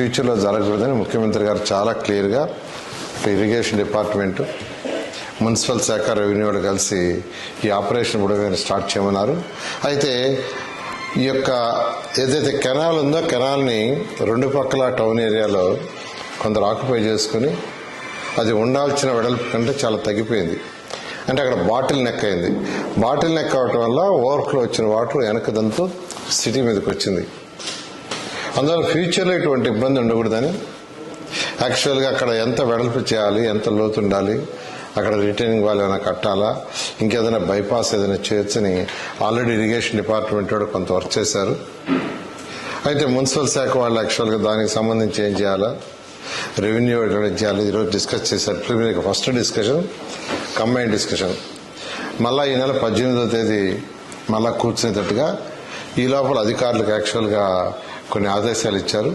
ఫ్యూచర్లో జరగకూడదని ముఖ్యమంత్రి గారు చాలా క్లియర్గా ఇరిగేషన్ డిపార్ట్మెంటు మున్సిపల్ శాఖ రెవెన్యూ వాళ్ళు కలిసి ఈ ఆపరేషన్ కూడా స్టార్ట్ చేయమన్నారు. అయితే ఈ యొక్క ఏదైతే కెనాల్ ఉందో కెనాల్ని రెండు పక్కల టౌన్ ఏరియాలో కొందరు ఆక్యుపై చేసుకుని అది ఉండాల్సిన వెడల్పు కంటే చాలా తగ్గిపోయింది. అంటే అక్కడ బాటిల్ నెక్ అయింది. బాటిల్ నెక్ అవటం వల్ల ఓవర్ఫ్లో వచ్చిన వాటర్ వెనకదంతా సిటీ మీదకి వచ్చింది. అందువల్ల ఫ్యూచర్లో ఇటువంటి ఇబ్బంది ఉండకూడదని. యాక్చువల్గా అక్కడ ఎంత వెడల్పు చేయాలి ఎంత లోతు ఉండాలి అక్కడ రిటైనింగ్ వాళ్ళు ఏమైనా కట్టాలా ఇంకేదైనా బైపాస్ ఏదైనా చేయొచ్చని ఆల్రెడీ ఇరిగేషన్ డిపార్ట్మెంట్ వాడు కొంత వర్క్ చేశారు. అయితే మున్సిపల్ శాఖ వాళ్ళు యాక్చువల్గా దానికి సంబంధించి ఏం చేయాలా రెవెన్యూ ఎక్కడ చేయాలి ఈరోజు డిస్కస్ చేశారు. Preliminary first discussion combine discussion మళ్ళా ఈ నెల పద్దెనిమిదో తేదీ మళ్ళా కూర్చునేటట్టుగా ఈ లోపల అధికారులకు యాక్చువల్గా కొన్ని ఆదేశాలు ఇచ్చారు.